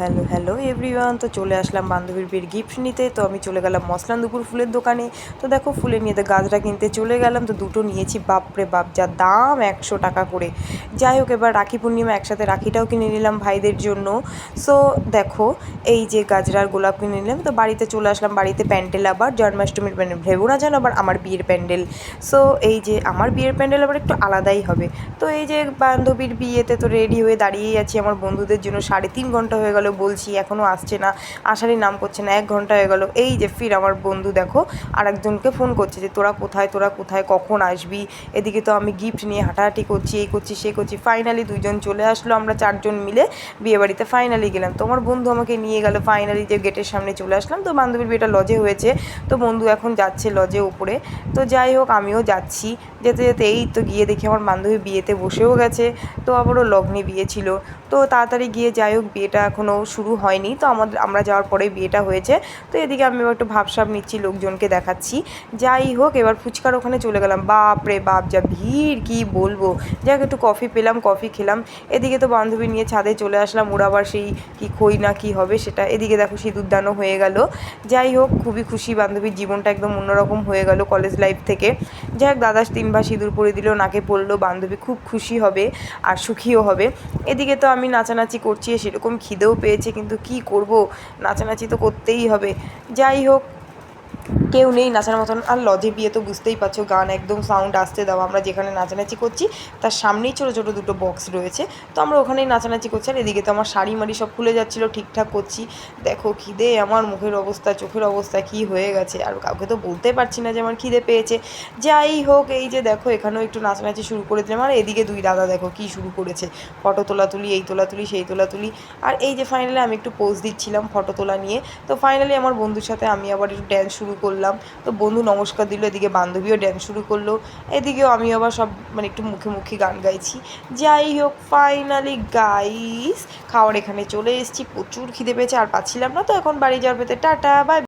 Hello hello everyone তো চলে আসলাম বান্ধবীর বিয়ের গিফট নিতে। তো আমি চলে গেলাম মসলান দুপুর ফুলের দোকানে। তো দেখো ফুলের নিয়ে তো গাছটা কিনতে চলে গেলাম। তো দুটো নিয়েছি, বাপরে বাপ, যা দাম, একশো টাকা করে। যাই হোক, এবার রাখি পূর্ণিমা একসাথে রাখিটাও কিনে নিলাম ভাইদের জন্য। সো দেখো, এই যে গাজরার গোলাপ কিনে নিলাম। তো বাড়িতে চলে আসলাম, বাড়িতে প্যান্ডেল আবার। জন্মাষ্টমীর প্যান্ডেল, ভেবো না যেন আবার আমার বিয়ের প্যান্ডেল। সো এই যে আমার বিয়ের প্যান্ডেল আবার একটু আলাদাই হবে। তো এই যে বান্ধবীর বিয়েতে তো রেডি হয়ে দাঁড়িয়েই আছি। আমার বন্ধুদের জন্য সাড়ে তিন ঘণ্টা হয়ে গেল বলছি এখনও আসছে না আসারই নাম করছে না, এক ঘণ্টা হয়ে গেল। এই যে ফির আমার বন্ধু দেখো আর একজনকে ফোন করছে যে, তোরা কোথায় তোরা কোথায়, কখন আসবি? এদিকে তো আমি গিফট নিয়ে হাঁটাহাঁটি করছি, এই করছি, সে করছি। ফাইনালি দুইজন চলে আসলো, আমরা চারজন মিলে বিয়েবাড়িতে ফাইনালি গেলাম। তো আমার বন্ধু আমাকে নিয়ে গেল ফাইনালি যে গেটের সামনে চলে আসলাম। তো বান্ধবীর বিয়েটা লজে হয়েছে, তো বন্ধু এখন যাচ্ছে লজে উপরে তো যাই হোক, আমিও যাচ্ছি। যেতে যেতে এই তো গিয়ে দেখি আমার বান্ধবী বিয়েতে বসেও গেছে। তো আবারও লগ্নে বিয়ে ছিল। তো তাড়াতাড়ি গিয়ে যাই হোক, বিয়েটা এখনও শুরু হয়নি, তো আমাদের, আমরা যাওয়ার পরেই বিয়েটা হয়েছে। তো এদিকে আমি এবার একটু ভাবসাব নিচ্ছি, লোকজনকে দেখাচ্ছি। যাই হোক, এবার ফুচকার ওখানে চলে গেলাম। বাপ রে বাপ, যা ভিড়, কি বলব? যাক, একটু কফি পেলাম, কফি খেলাম। এদিকে তো বান্ধবী নিয়ে ছাদে চলে আসলাম, ওরা আবার সেই কি খই না কি হবে সেটা। এদিকে দেখো, সিঁদুরদানও হয়ে গেল। যাই হোক, খুবই খুশি, বান্ধবীর জীবনটা একদম অন্যরকম হয়ে গেল কলেজ লাইফ থেকে। যাই হোক দাদা তিনবার সিঁদুর পরে দিল, নাকে পড়ল, বান্ধবী খুব খুশি হবে আর সুখীও হবে। এদিকে তো আমি নাচানাচি করছি, সেরকম খিদেও পেয়েছে কিন্তু কি করব? নাচানাচি তো করতেই হবে। যাই হোক কেউ নেই নাচার মতন। আর লজে বিয়ে তো বুঝতেই পারছ, গান একদম সাউন্ড আসতে দাও। আমরা যেখানে নাচানাচি করছি, তার সামনেই ছোটো ছোটো দুটো বক্স রয়েছে। তো আমরা ওখানেই নাচানাচি করছি, আর এদিকে তো আমার শাড়ি মাড়ি সব খুলে যাচ্ছিল, ঠিকঠাক করছি। দেখো, খিদে, আমার মুখের অবস্থা, চোখের অবস্থা কি হয়ে গেছে? আর কাউকে তো বলতে পারছি না যে আমার খিদে পেয়েছে। যাই হোক, এই যে দেখো, এখানেও একটু নাচানাচি শুরু করে দিলাম। আর এদিকে দুই দাদা দেখো কি শুরু করেছে। ফটো তোলা তুলি, এই তোলা তুলি, সেই তোলা তুলি। আর এই যে ফাইনালি আমি একটু পোজ দিচ্ছিলাম ফটো তোলা নিয়ে। তো ফাইনালি আমার বন্ধুর সাথে আমি আবার একটু ড্যান্স শুরু করলাম। তো বন্ধু নমস্কার দিল, এদিকে বান্ধবীও ড্যান্স শুরু করল। এদিকেও আমি আবার সব মানে একটু মুখে মুখে গান গাইছি। যাই হোক ফাইনালি গাইস খাওয়ার এখানে চলে এসেছি। প্রচুর খিদে পেয়েছে, আর পাচ্ছিলাম না, তো এখন বাড়ি যাওয়ার পেতে টাটা বাই